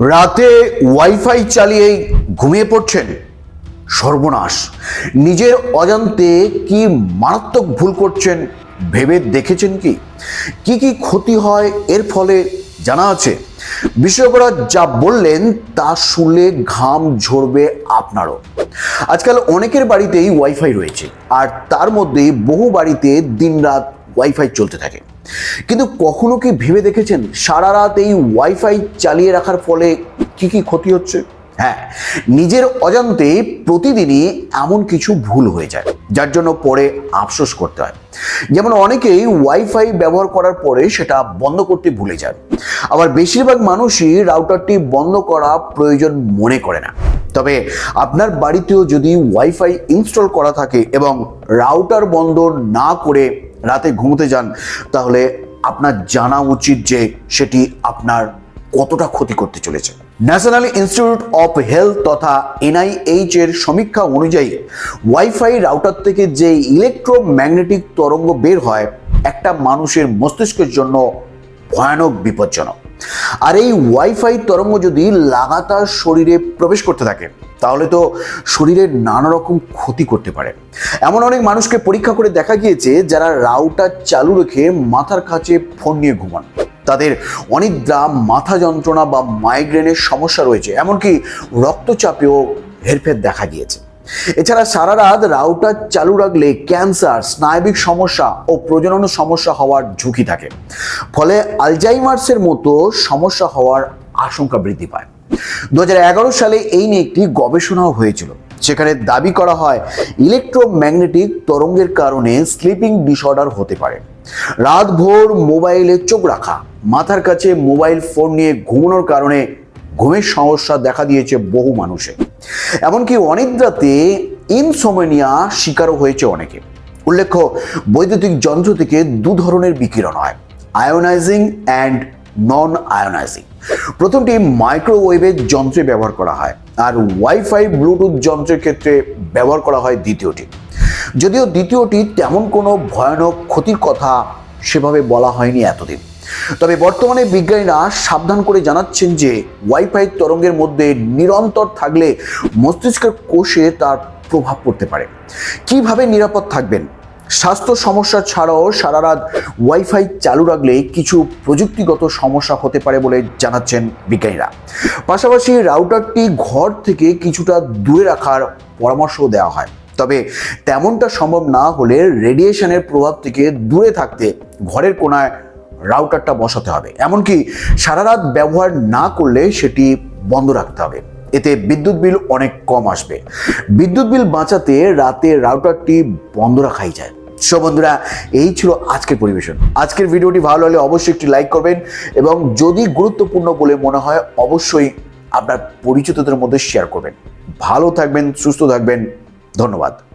রাতে ওয়াইফাই চালিয়েই ঘুমিয়ে পড়ছেন সর্বনাশ। নিজের অজান্তে কি মারাত্মক ভুল করছেন ভেবে দেখেছেন কি? কি কি ক্ষতি হয় এর ফলে জানা আছে। বিশেষজ্ঞরা যা বললেন তা শুনলে ঘাম ঝরবে আপনারও। আজকাল অনেকের বাড়িতেই ওয়াইফাই রয়েছে, আর তার মধ্যে বহু বাড়িতে দিনরাত ওয়াইফাই চলতে থাকে। কিন্তু কখনো কি ভেবে দেখেছেন সারা রাত এই ওয়াইফাই চালিয়ে রাখার ফলে কি কি ক্ষতি হচ্ছে? হ্যাঁ নিজের অজান্তে প্রতিদিনই এমন কিছু ভুল হয়ে যায়, যার জন্য পরে আফসোস করতে হয়। যেমন অনেকেই ওয়াইফাই ব্যবহার করার পরে সেটা বন্ধ করতে ভুলে যায়। আবার বেশিরভাগ মানুষই রাউটারটি বন্ধ করা প্রয়োজন মনে করে না। তবে আপনার বাড়িতেও যদি ওয়াইফাই ইনস্টল করা থাকে এবং রাউটার বন্ধ না করে রাতে ঘুমোতে যান, তাহলে আপনার জানা উচিত যে সেটি আপনার কতটা ক্ষতি করতে চলেছে। ন্যাশনাল ইনস্টিটিউট অফ হেলথ তথা এনআইএইচ এর সমীক্ষা অনুযায়ী ওয়াইফাই রাউটার থেকে যে ইলেকট্রোম্যাগনেটিক তরঙ্গ বের হয়, একটা মানুষের মস্তিষ্কের জন্য ভয়ানক বিপজ্জনক। আর এই ওয়াইফাই তরঙ্গ যদি লাগাতার শরীরে প্রবেশ করতে থাকে, তাহলে তো শরীরের নানা রকম ক্ষতি করতে পারে। এমন অনেক মানুষকে পরীক্ষা করে দেখা গিয়েছে যারা রাউটার চালু রেখে মাথার কাছে ফোন নিয়ে ঘুমান। তাদের অনিদ্রা, মাথা যন্ত্রণা বা মাইগ্রেনের সমস্যা রয়েছে। এমনকি রক্তচাপেও হেরফের দেখা গিয়েছে। এছাড়া সারা রাত রাউটার চালু রাখলে ক্যান্সার, স্নায়বিক সমস্যা ও প্রজনন সমস্যা হওয়ার ঝুঁকি থাকে। ফলে আলজাইমার্সের মতো সমস্যা হওয়ার আশঙ্কা বৃদ্ধি পায়। দুহাজার এগারো সালে এই নিয়ে একটি গবেষণাও হয়েছিল। সেখানে দাবি করা হয়, ইলেকট্রোম্যাগনেটিক তরঙ্গের কারণে স্লিপিং ডিসঅর্ডার হতে পারে। রাত ভোর মোবাইলে চোখ রাখা, মাথার কাছে মোবাইল ফোন নিয়ে ঘুমানোর কারণে ঘুমের সমস্যা দেখা দিয়েছে বহু মানুষে। এমনকি অনিদ্রাতে ইনসোমেনিয়া শিকারও হয়েছে অনেকে। উল্লেখ্য, বৈদ্যুতিক যন্ত্র থেকে দু ধরনের বিকিরণ হয়, আয়োনাইজিং অ্যান্ড নন আয়োনাইজিং প্রথমটি মাইক্রোওয়েভের যন্ত্রে ব্যবহার করা হয় আর ওয়াইফাই ব্লুটুথ যন্ত্রের ক্ষেত্রে ব্যবহার করা হয় দ্বিতীয়টি। যদিও দ্বিতীয়টি তেমন কোনো ভয়ানক ক্ষতির কথা সেভাবে বলা হয়নি এতদিন। তবে বর্তমানে বিজ্ঞানীরা সাবধান করে জানাচ্ছেন যে ওয়াইফাই তরঙ্গের মধ্যে নিরন্তর থাকলে মস্তিষ্কের কোষে তার প্রভাব পড়তে পারে। কীভাবে নিরাপদ থাকবেন? স্বাস্থ্য সমস্যা ছাড়াও সারা রাত ওয়াইফাই চালু রাখলে কিছু প্রযুক্তিগত সমস্যা হতে পারে বলে জানাচ্ছেন বিজ্ঞানীরা। পাশাপাশি রাউটারটি ঘর থেকে কিছুটা দূরে রাখার পরামর্শও দেওয়া হয়। তবে তেমনটা সম্ভব না হলে রেডিয়েশনের প্রভাব থেকে দূরে থাকতে ঘরের কোনায় রাউটারটা বসাতে হবে। এমনকি সারা রাত ব্যবহার না করলে সেটি বন্ধ রাখতে হবে। এতে বিদ্যুৎ বিল অনেক কম আসবে। বিদ্যুৎ বিল বাঁচাতে রাতে রাউটারটি বন্ধ রাখাই যায়। সো বন্ধুরা, এই ছিল আজকের পরিবেশন। আজকের ভিডিওটি ভালো হলে অবশ্যই একটি লাইক করবেন এবং যদি গুরুত্বপূর্ণ বলে মনে হয়, অবশ্যই আপনার পরিচিতদের মধ্যে শেয়ার করবেন। ভালো থাকবেন, সুস্থ থাকবেন। ধন্যবাদ।